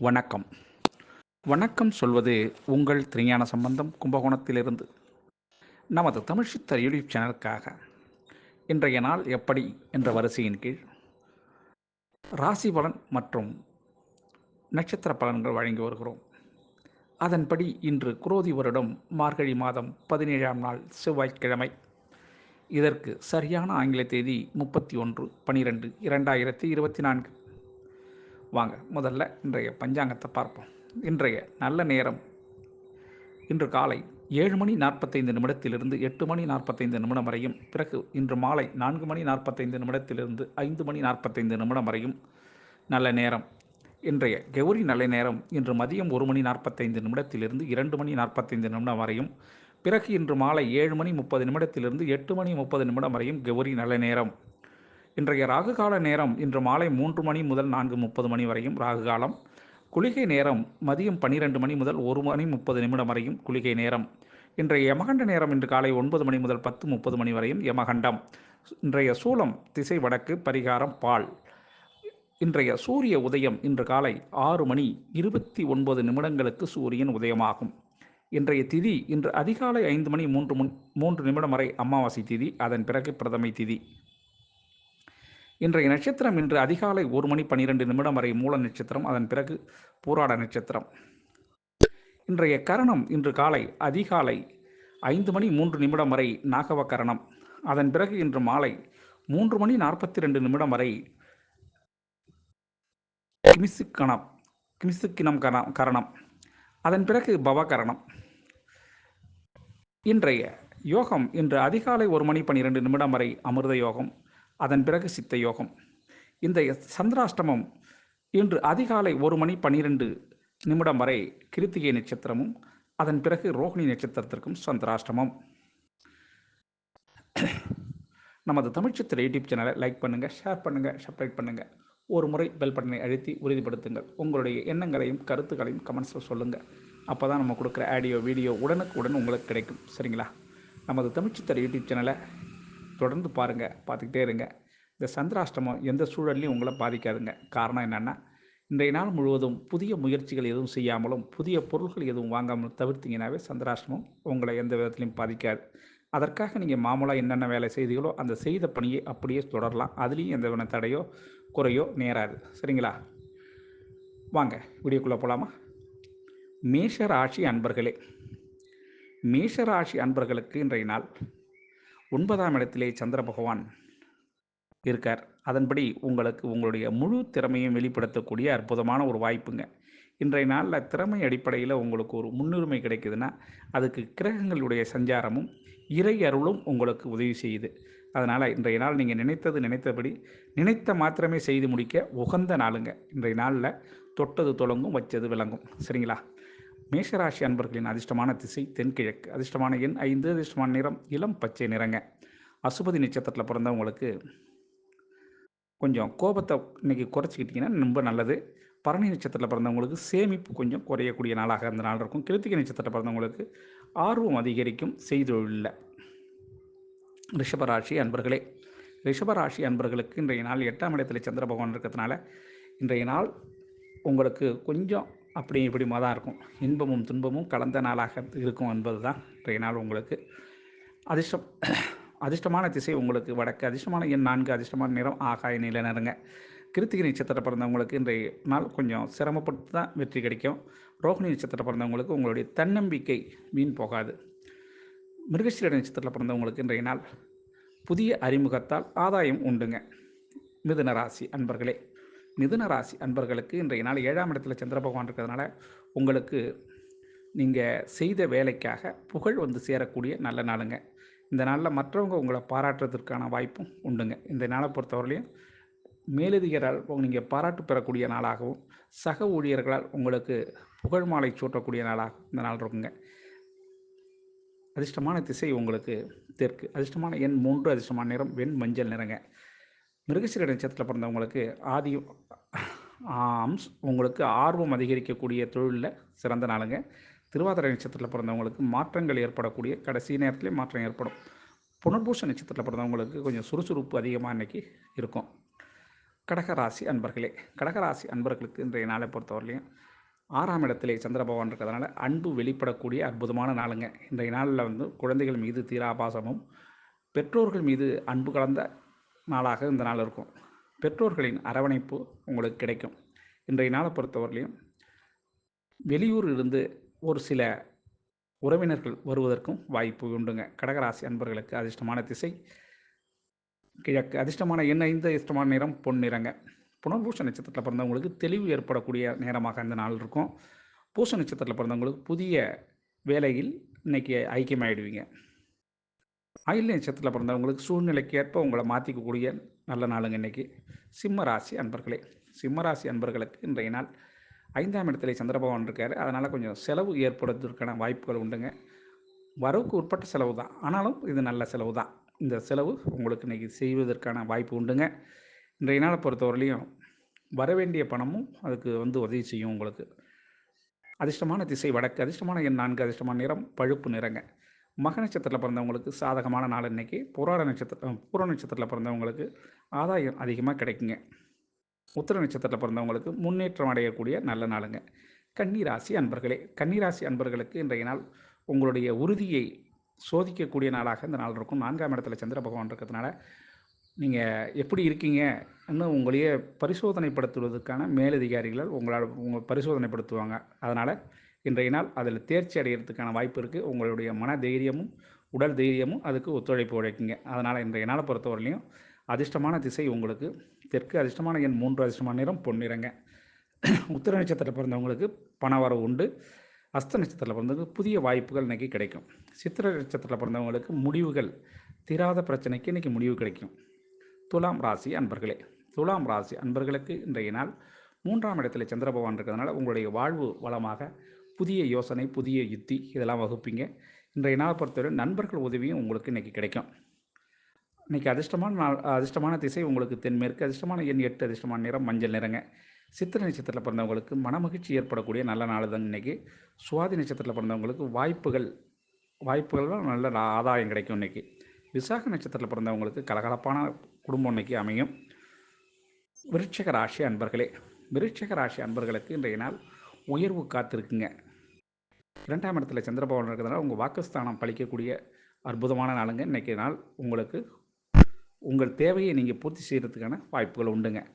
வணக்கம். வணக்கம் சொல்வது உங்கள் திருஞான சம்பந்தம் கும்பகோணத்திலிருந்து. நமது தமிழ் சித்தர் யூடியூப் சேனலுக்காக. இன்றைய நாள் எப்படி என்ற வரிசையின் கீழ். ராசி பலன் மற்றும் நட்சத்திர பலன்கள் வழங்கி வருகிறோம். அதன்படி இன்று குரோதி வருடம் மார்கழி மாதம் பதினேழாம் நாள் செவ்வாய்க்கிழமை. இதற்கு சரியான ஆங்கில தேதி முப்பத்தி ஒன்று பனிரெண்டு இரண்டாயிரத்தி இருபத்தி நான்கு. வாங்க முதல்ல இன்றைய பஞ்சாங்கத்தை பார்ப்போம். இன்றைய நல்ல நேரம். இன்று காலை ஏழு மணி நாற்பத்தைந்து நிமிடத்திலிருந்து எட்டு மணி நாற்பத்தைந்து நிமிடம் வரையும் பிறகு இன்று மாலை நான்கு மணி நாற்பத்தைந்து நிமிடத்திலிருந்து ஐந்து மணி நாற்பத்தைந்து நிமிடம் வரையும் நல்ல நேரம். இன்றைய கௌரி நல்ல நேரம் இன்று மதியம் ஒரு மணி நாற்பத்தைந்து நிமிடத்திலிருந்து இரண்டு மணி நாற்பத்தைந்து நிமிடம் வரையும் பிறகு இன்று மாலை ஏழு மணி முப்பது நிமிடத்திலிருந்து எட்டு மணி முப்பது நிமிடம் வரையும் கௌரி நல்ல நேரம். இன்றைய ராகு கால நேரம் இன்று மாலை மூன்று மணி முதல் நான்கு முப்பது மணி வரையும் ராகு காலம். குளிகை நேரம் மதியம் பன்னிரெண்டு மணி முதல் ஒரு மணி முப்பது நிமிடம் வரையும் குளிகை நேரம். இன்றைய யமகண்ட நேரம் இன்று காலை ஒன்பது மணி முதல் பத்து முப்பது மணி வரையும் யமகண்டம். இன்றைய சூலம் திசை வடக்கு பரிகாரம் பால். இன்றைய சூரிய உதயம் இன்று காலை ஆறு மணி இருபத்தி ஒன்பது நிமிடங்களுக்கு சூரியன் உதயமாகும். இன்றைய திதி இன்று அதிகாலை ஐந்து மணி மூன்று முன் மூன்று நிமிடம் வரை அமாவாசை திதி அதன் பிறகு பிரதமை திதி. இன்றைய நட்சத்திரம் இன்று அதிகாலை ஒரு மணி பன்னிரெண்டு நிமிடம் வரை மூல நட்சத்திரம் அதன் பிறகு பூராட நட்சத்திரம். இன்றைய கரணம் இன்று காலை அதிகாலை ஐந்து மணி மூன்று நிமிடம் வரை நாகவ கரணம் அதன் பிறகு இன்று மாலை மூன்று மணி நாற்பத்தி ரெண்டு நிமிடம் வரை கிமிசுக்கணம் கிமிசுக்கினம் கரணம் கரணம். அதன் பிறகு பவகரணம். இன்றைய யோகம் இன்று அதிகாலை ஒரு மணி பன்னிரெண்டு நிமிடம் வரை அமிர்த யோகம். அதன் பிறகு சித்த யோகம். இந்த சந்திராஷ்டமம் இன்று அதிகாலை ஒரு மணி பன்னிரெண்டு நிமிடம் வரை கிருத்திகை நட்சத்திரமும் அதன் பிறகு ரோகிணி நட்சத்திரத்திற்கும் சந்திராஷ்டமம். நமது தமிழ்ச்சித்திர யூடியூப் சேனலை லைக் பண்ணுங்கள் ஷேர் பண்ணுங்கள் சப்ரைட் பண்ணுங்கள் ஒரு முறை பெல் பட்டனை அழுத்தி உறுதிப்படுத்துங்கள். உங்களுடைய எண்ணங்களையும் கருத்துக்களையும் கமெண்ட்ஸில் சொல்லுங்கள் அப்போ தான் நம்ம கொடுக்குற ஆடியோ வீடியோ உடனுக்குடன் உங்களுக்கு கிடைக்கும். சரிங்களா? நமது தமிழ்ச்சித்திர யூடியூப் சேனலை தொடர்ந்து பாருங்கள் பார்த்துக்கிட்டே இருங்க. இந்த சந்திராஷ்டமம் எந்த சூழல்லையும் உங்களை பாதிக்காதுங்க. காரணம் என்னென்னா இன்றைய நாள் முழுவதும் புதிய முயற்சிகள் எதுவும் செய்யாமலும் புதிய பொருட்கள் எதுவும் வாங்காமல் தவிர்த்திங்கனாவே சந்திராஷ்டமம் உங்களை எந்த விதத்திலையும் பாதிக்காது. அதற்காக நீங்கள் மாமூலாக என்னென்ன வேலை செய்தீங்களோ அந்த செய்த பணியை அப்படியே தொடரலாம். அதுலேயும் எந்த வித தடையோ குறையோ நேராது. சரிங்களா? வாங்க வீடியோக்குள்ளே போகலாமா மேஷ ராசி அன்பர்களே மேஷ ராசி அன்பர்களுக்கு இன்றைய நாள் ஒன்பதாம் இடத்திலே சந்திர பகவான் இருக்கார். அதன்படி உங்களுக்கு உங்களுடைய முழு திறமையும் வெளிப்படுத்தக்கூடிய அற்புதமான ஒரு வாய்ப்புங்க. இன்றைய நாளில் திறமை அடிப்படையில் உங்களுக்கு ஒரு முன்னுரிமை கிடைக்குதுன்னா அதுக்கு கிரகங்களுடைய சஞ்சாரமும் இறை அருளும் உங்களுக்கு உதவி செய்யுது. அதனால் இன்றைய நாள் நீங்கள் நினைத்தது நினைத்தபடி நினைத்த மாத்திரமே செய்து முடிக்க உகந்த நாளுங்க. இன்றைய நாளில் தொட்டது தொடங்கும் வச்சது விளங்கும். சரிங்களா? மேஷராசி அன்பர்களின் அதிர்ஷ்டமான திசை தென்கிழக்கு. அதிர்ஷ்டமான எண் ஐந்து அதிர்ஷ்டமான நிறம் இளம் பச்சை நிறங்க. அசுபதி நட்சத்திரத்தில் பிறந்தவங்களுக்கு கொஞ்சம் கோபத்தை இன்றைக்கி குறைச்சிக்கிட்டிங்கன்னா ரொம்ப நல்லது. பரணி நட்சத்திரத்தில் பிறந்தவங்களுக்கு சேமிப்பு கொஞ்சம் குறையக்கூடிய நாளாக அந்த நாள் இருக்கும். கிருத்திகை நட்சத்திரத்தில் பிறந்தவங்களுக்கு ஆர்வம் அதிகரிக்கும் செய்தொழிலில். ரிஷபராசி அன்பர்களே ரிஷபராசி அன்பர்களுக்கு இன்றைய நாள் எட்டாம் இடத்துல சந்திர பகவான் இருக்கிறதுனால இன்றைய நாள் உங்களுக்கு கொஞ்சம் அப்படி இப்படிமா தான் இருக்கும். இன்பமும் துன்பமும் கலந்த நாளாக இருக்கும் என்பது தான் இன்றைய நாள் உங்களுக்கு. அதிர்ஷ்டம். அதிர்ஷ்டமான திசை உங்களுக்கு வடக்கு. அதிர்ஷ்டமான எண் நான்கு அதிர்ஷ்டமான நிறம் ஆகாய நில நிறங்க கிருத்திகை நட்சத்திரம் பிறந்தவங்களுக்கு இன்றைய நாள் கொஞ்சம் சிரமப்பட்டு தான் வெற்றி கிடைக்கும். ரோஹிணி நட்சத்திரம் பிறந்தவங்களுக்கு உங்களுடைய தன்னம்பிக்கை வீண் போகாது. மிருகசீர நட்சத்திரத்தில் பிறந்தவங்களுக்கு இன்றைய நாள் புதிய அறிமுகத்தால் ஆதாயம் உண்டுங்க. மிதுன ராசி அன்பர்களே. மிதுன ராசி அன்பர்களுக்கு இன்றைய நாள் ஏழாம் இடத்துல சந்திர பகவான் இருக்கிறதுனால உங்களுக்கு நீங்கள் செய்த வேலைக்காக புகழ் வந்து சேரக்கூடிய நல்ல நாளுங்க. இந்த நாளில் மற்றவங்க உங்களை பாராட்டுறதுக்கான வாய்ப்பும் உண்டுங்க. இந்த நாளை பொறுத்தவரையிலையும் மேலதிகரால் நீங்கள் பாராட்டு பெறக்கூடிய நாளாகவும் சக ஊழியர்களால் உங்களுக்கு புகழ் மாலை சூட்டக்கூடிய நாளாக இந்த நாள் இருக்குங்க. அதிர்ஷ்டமான திசை உங்களுக்கு தெற்கு. அதிர்ஷ்டமான எண் மூன்று அதிர்ஷ்டமான நிறம் வெண் மஞ்சள் நிறங்க. மிருகசீர நட்சத்திரத்தில் பிறந்தவங்களுக்கு ஆதி ஆம்ஸ் உங்களுக்கு ஆர்வம் அதிகரிக்கக்கூடிய தொழிலில் சிறந்த நாளுங்க. திருவாதிரை நட்சத்திரத்தில் பிறந்தவங்களுக்கு மாற்றங்கள் ஏற்படக்கூடிய கடைசி நேரத்திலே மாற்றம் ஏற்படும். புனர்பூஷ நட்சத்திரத்தில் பிறந்தவங்களுக்கு கொஞ்சம் சுறுசுறுப்பு அதிகமாக இன்றைக்கி இருக்கும். கடகராசி அன்பர்களே கடகராசி அன்பர்களுக்கு இன்றைய நாளை பொறுத்தவரையிலையும் ஆறாம் இடத்திலே சந்திர பகவான் இருக்கிறதுனால அன்பு வெளிப்படக்கூடிய அற்புதமான நாளுங்க. இன்றைய நாளில் வந்து குழந்தைகள் மீது தீராபாசமும் பெற்றோர்கள் மீது அன்பு கலந்த நாளாக இந்த நாள் இருக்கும். பெற்றோர்களின் அரவணைப்பு உங்களுக்கு கிடைக்கும். இன்றைய நாளை பொறுத்தவரையிலையும் வெளியூர் இருந்து ஒரு சில உறவினர்கள் வருவதற்கும் வாய்ப்பு உண்டுங்க. கடகராசி அன்பர்களுக்கு அதிர்ஷ்டமான திசை கிழக்கு. அதிர்ஷ்டமான என்ன இந்த இஷ்டமான நிறம் பொன் நிறங்க. புனர்பூச நட்சத்திரத்தில் பிறந்தவங்களுக்கு தெளிவு ஏற்படக்கூடிய நேரமாக இந்த நாள் இருக்கும். பூச நட்சத்திரத்தில் பிறந்தவங்களுக்கு புதிய வேலையில் இன்றைக்கி ஐக்கியமாயிடுவீங்க. அயல் நட்சத்திரத்தில் பிறந்தவங்களுக்கு சூழ்நிலைக்கு ஏற்ப உங்களை மாற்றிக்கக்கூடிய நல்ல நாளுங்க இன்றைக்கி சிம்ம ராசி அன்பர்களே சிம்ம ராசி அன்பர்களுக்கு இன்றைய நாள் ஐந்தாம் இடத்துல சந்திரபகவான் இருக்கார். அதனால் கொஞ்சம் செலவு ஏற்படுவதற்கான வாய்ப்புகள் உண்டுங்க. வரவுக்கு உட்பட்ட செலவு தான். ஆனாலும் இது நல்ல செலவு தான். இந்த செலவு உங்களுக்கு இன்றைக்கி செய்வதற்கான வாய்ப்பு உண்டுங்க. இன்றைய நாளை பொறுத்தவரையிலையும் வர வேண்டிய பணமும் அதுக்கு வந்து உதவி செய்யும் உங்களுக்கு. அதிர்ஷ்டமான திசை வடக்கு அதிர்ஷ்டமான எண் நான்கு அதிர்ஷ்டமான நிறம் பழுப்பு நிறங்க. மக நட்சத்திரத்தில் பிறந்தவங்களுக்கு சாதகமான நாள் இன்றைக்கி புராட நட்சத்திரம் பூர நட்சத்திரத்தில் பிறந்தவங்களுக்கு ஆதாயம் அதிகமாக கிடைக்குங்க. உத்திர நட்சத்திரத்தில் பிறந்தவங்களுக்கு முன்னேற்றம் அடையக்கூடிய நல்ல நாளுங்க. கன்னிராசி அன்பர்களே கன்னிராசி அன்பர்களுக்கு இன்றைய நாள் உங்களுடைய உறுதியை சோதிக்கக்கூடிய நாளாக இந்த நாள் இருக்கும். நான்காம் இடத்துல சந்திர பகவான் இருக்கிறதுனால நீங்கள் எப்படி இருக்கீங்க? இன்னும் உங்களையே பரிசோதனைப்படுத்துவதற்கான மேலதிகாரிகள் உங்களால் உங்கள் பரிசோதனைப்படுத்துவாங்க. அதனால் இன்றைய நாள் அதில் தேர்ச்சி அடைகிறதுக்கான வாய்ப்பு இருக்குது. உங்களுடைய மன தைரியமும் உடல் தைரியமும் அதுக்கு ஒத்துழைப்பு உழைக்குங்க அதனால் இன்றைய நாளை பொறுத்தவரையிலையும் அதிர்ஷ்டமான திசை உங்களுக்கு. தெற்கு அதிர்ஷ்டமான எண் மூன்று அதிர்ஷ்டமான நிறம் பொன்னிறங்க உத்திர நட்சத்திரத்தில் பிறந்தவங்களுக்கு பண வரவு உண்டு. அஸ்த நட்சத்திரத்தில் பிறந்தவங்களுக்கு புதிய வாய்ப்புகள் இன்றைக்கி கிடைக்கும். சித்திர நட்சத்திரத்தில் பிறந்தவங்களுக்கு முடிவுகள் தீராத பிரச்சனைக்கு இன்றைக்கி முடிவு கிடைக்கும். துலாம் ராசி அன்பர்களே துலாம் ராசி அன்பர்களுக்கு இன்றைய நாள் மூன்றாம் இடத்துல சந்திர பகவான் இருக்கிறதுனால உங்களுடைய வாழ்வு வளமாக புதிய யோசனை புதிய யுத்தி இதெல்லாம் வகுப்பீங்க. இன்றைய நாள் பொறுத்தவரை நண்பர்கள் உதவியும் உங்களுக்கு இன்றைக்கி கிடைக்கும். இன்றைக்கி அதிர்ஷ்டமான நாள் அதிர்ஷ்டமான திசை உங்களுக்கு தென்மேற்கு அதிர்ஷ்டமான எண் எட்டு அதிர்ஷ்டமான நிறம் மஞ்சள் நிறங்க. சித்திர நட்சத்திரத்தில் பிறந்தவங்களுக்கு மனமகிழ்ச்சி ஏற்படக்கூடிய நல்ல நாள் தான் இன்றைக்கி சுவாதி நட்சத்திரத்தில் பிறந்தவங்களுக்கு வாய்ப்புகள் வாய்ப்புகள்லாம் நல்ல ஆதாயம் கிடைக்கும் இன்றைக்கி விசாக நட்சத்திரத்தில் பிறந்தவங்களுக்கு கலகலப்பான குடும்பம் இன்றைக்கி அமையும். விருட்சக ராசி அன்பர்களே விருட்சக ராசி அன்பர்களுக்கு இன்றைய நாள் உயர்வு காத்திருக்குங்க. இரண்டாம் இடத்துல சந்திரபவன் இருக்கிறதுனால உங்கள் வாக்குஸ்தானம் பழிக்கக்கூடிய அற்புதமான நாளுங்க. இன்றைக்கி நாள் உங்களுக்கு உங்கள் தேவையை நீங்கள் பூர்த்தி செய்கிறதுக்கான வாய்ப்புகள் உண்டுங்க.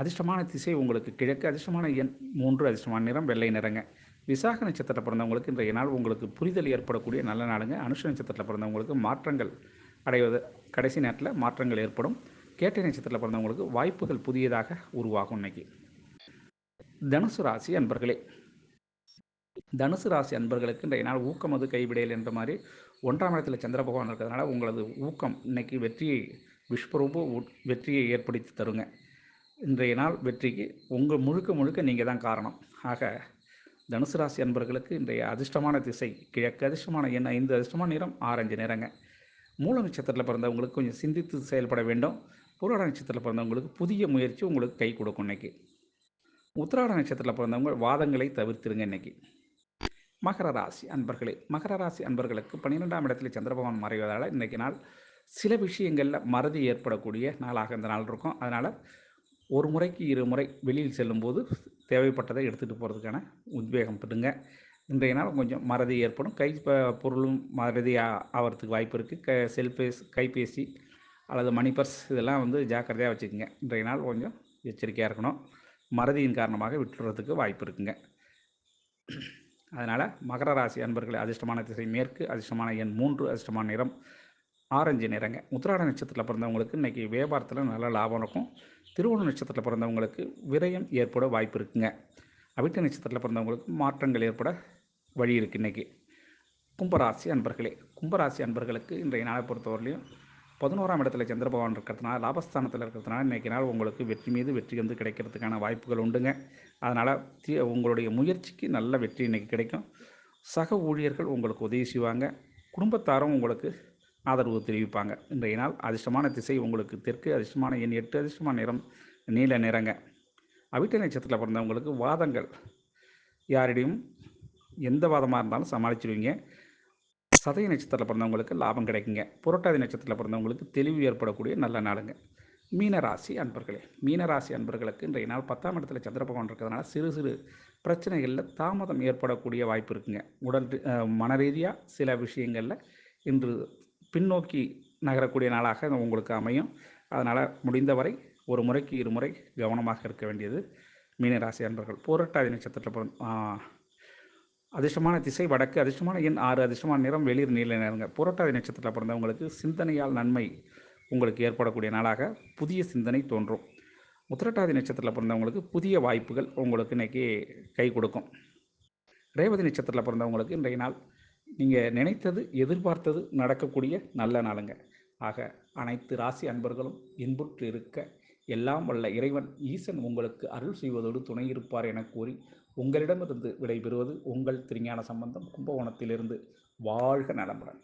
அதிர்ஷ்டமான திசை உங்களுக்கு கிழக்கு அதிர்ஷ்டமான எண் மூன்று அதிர்ஷ்டமான நிறம் வெள்ளை நிறங்க. விசாக நட்சத்திரத்தில் பிறந்தவங்களுக்கு இன்றைய நாள் உங்களுக்கு புரிதல் ஏற்படக்கூடிய நல்ல நாளுங்க. அனுஷ நட்சத்திரத்தில் பிறந்தவங்களுக்கு மாற்றங்கள் அடைவது கடைசி நேரத்தில் மாற்றங்கள் ஏற்படும். கேட்டை நட்சத்திரத்தில் பிறந்தவங்களுக்கு வாய்ப்புகள் புதியதாக உருவாகும் இன்னைக்கு. தனுசு ராசி அன்பர்களே தனுசு ராசி அன்பர்களுக்கு இன்றைய நாள் ஊக்கம் அது கைவிடையல் என்ற மாதிரி ஒன்றாம் இடத்துல சந்திர பகவான் இருக்கிறதுனால உங்களது ஊக்கம் இன்னைக்கு வெற்றியை விஸ்வரூப வெற்றியை ஏற்படுத்தி தருங்க. இன்றைய நாள் வெற்றிக்கு உங்கள் முழுக்க முழுக்க நீங்கள் தான் காரணம். ஆக தனுசு ராசி அன்பர்களுக்கு இன்றைய அதிர்ஷ்டமான திசை கிழக்கு அதிர்ஷ்டமான எண் ஐந்து அதிர்ஷ்டமான நிறம் ஆரஞ்சு நிறங்க. மூல நட்சத்திரத்தில் பிறந்தவங்களுக்கு கொஞ்சம் சிந்தித்து செயல்பட வேண்டும். புராட நட்சத்திரத்தில் பிறந்தவங்களுக்கு புதிய முயற்சி உங்களுக்கு கை கொடுக்கும் இன்னைக்கு. உத்திராட நட்சத்திரத்தில் பிறந்தவங்க வாதங்களை தவிர்த்துருங்க இன்னைக்கு. மகர ராசி அன்பர்களே மகர ராசி அன்பர்களுக்கு பன்னிரெண்டாம் இடத்துல சந்திரபகவான் மறைவதால் இன்றைக்கு நாள் சில விஷயங்களில் மறதி ஏற்படக்கூடிய நாளாக இந்த நாள் இருக்கும். அதனால் ஒரு முறைக்கு இரு முறை வெளியில் செல்லும்போது தேவைப்பட்டதை எடுத்துகிட்டு போகிறதுக்கான உத்வேகம் பெறுங்க இன்றைய நாள் கொஞ்சம் மறதி ஏற்படும். கை பொருளும் மறதி ஆகிறதுக்கு வாய்ப்பு இருக்குது க செல்பேஸ் கைபேசி அல்லது மணி பர்ஸ் இதெல்லாம் வந்து ஜாக்கிரதையாக வச்சுக்கோங்க. இன்றைய நாள் கொஞ்சம் எச்சரிக்கையாக இருக்கணும். மறதியின் காரணமாக விட்டுறதுக்கு வாய்ப்பு இருக்குங்க. அதனால் மகர ராசி அன்பர்களை அதிர்ஷ்டமான திசை மேற்கு அதிர்ஷ்டமான எண் மூன்று அதிர்ஷ்டமான நிறம் ஆரஞ்சு நிறங்க. உத்திராட நட்சத்திரத்தில் பிறந்தவங்களுக்கு இன்றைக்கி வியாபாரத்தில் நல்ல லாபம் இருக்கும் திருவோண நட்சத்திரத்தில் பிறந்தவங்களுக்கு விரயம் ஏற்பட வாய்ப்பு இருக்குங்க. அவிட்ட நட்சத்திரத்தில் பிறந்தவங்களுக்கு மாற்றங்கள் ஏற்பட வழி இருக்குது இன்றைக்கி கும்பராசி அன்பர்களே கும்பராசி அன்பர்களுக்கு இன்றைய நாளை பொறுத்தவரையிலையும் பதினோராம் இடத்துல சந்திரபகவான் இருக்கிறதுனால லாபஸ்தானத்தில் இருக்கிறதுனால இன்றைக்கி நாள் உங்களுக்கு வெற்றி மீது வெற்றி வந்து கிடைக்கிறதுக்கான வாய்ப்புகள் உண்டுங்க. அதனால் தீ உங்களுடைய முயற்சிக்கு நல்ல வெற்றி இன்றைக்கி கிடைக்கும். சக ஊழியர்கள் உங்களுக்கு உதவி செய்வாங்க. குடும்பத்தாரும் உங்களுக்கு ஆதரவு தெரிவிப்பாங்க. இன்றைய நாள் அதிர்ஷ்டமான திசை உங்களுக்கு தெற்கு அதிர்ஷ்டமான எண் எட்டு அதிர்ஷ்டமான நிறம் நீல நிறங்க. அவிட்ட நட்சத்திரத்தில் பிறந்தவங்களுக்கு வாதங்கள் யாரிடையும் எந்த வாதமாக இருந்தாலும் சமாளிச்சிடுவீங்க சதய நட்சத்திரத்தில் பிறந்தவங்களுக்கு லாபம் கிடைக்குங்க. புரட்டாதி நட்சத்திரத்தில் பிறந்தவங்களுக்கு தெளிவு ஏற்படக்கூடிய நல்ல நாளுங்க. மீனராசி அன்பர்களே மீனராசி அன்பர்களுக்கு இன்றைய நாள் பத்தாம் இடத்துல சந்திர பகவான் இருக்கிறதுனால சிறு சிறு பிரச்சனைகளில் தாமதம் ஏற்படக்கூடிய வாய்ப்பு இருக்குங்க. உடல் மன ரீதியாக சில விஷயங்களில் இன்று பின்னோக்கி நகரக்கூடிய நாளாக உங்களுக்கு அமையும். அதனால் முடிந்தவரை ஒரு முறைக்கு இருமுறை கவனமாக இருக்க வேண்டியது மீனராசி அன்பர்கள். போராட்டாதி நட்சத்திரத்தில் அதிர்ஷ்டமான திசை வடக்கு அதிர்ஷ்டமான எண் ஆறு அதிர்ஷ்டமான நிறம் வெளிர் நீல நிறங்க. புரட்டாதி நட்சத்திரத்தில் பிறந்தவங்களுக்கு சிந்தனையால் நன்மை உங்களுக்கு ஏற்படக்கூடிய நாளாக புதிய சிந்தனை தோன்றும். உத்திரட்டாதி நட்சத்திரத்தில் பிறந்தவங்களுக்கு புதிய வாய்ப்புகள் உங்களுக்கு இன்றைக்கி கை கொடுக்கும். ரேவதி நட்சத்திரத்தில் பிறந்தவங்களுக்கு இன்றைய நாள் நீங்கள் நினைத்தது எதிர்பார்த்தது நடக்கக்கூடிய நல்ல நாளுங்க. ஆக அனைத்து ராசி அன்பர்களும் இன்புற்று இருக்க எல்லாம் வல்ல இறைவன் ஈசன் உங்களுக்கு அருள் செய்வதோடு துணை இருப்பார் என கூறி உங்களிடமிருந்து விடைபெறுவது உங்கள் திருஞான சம்பந்தம் கும்பகோணத்திலிருந்து. வாழ்க நலமுடன்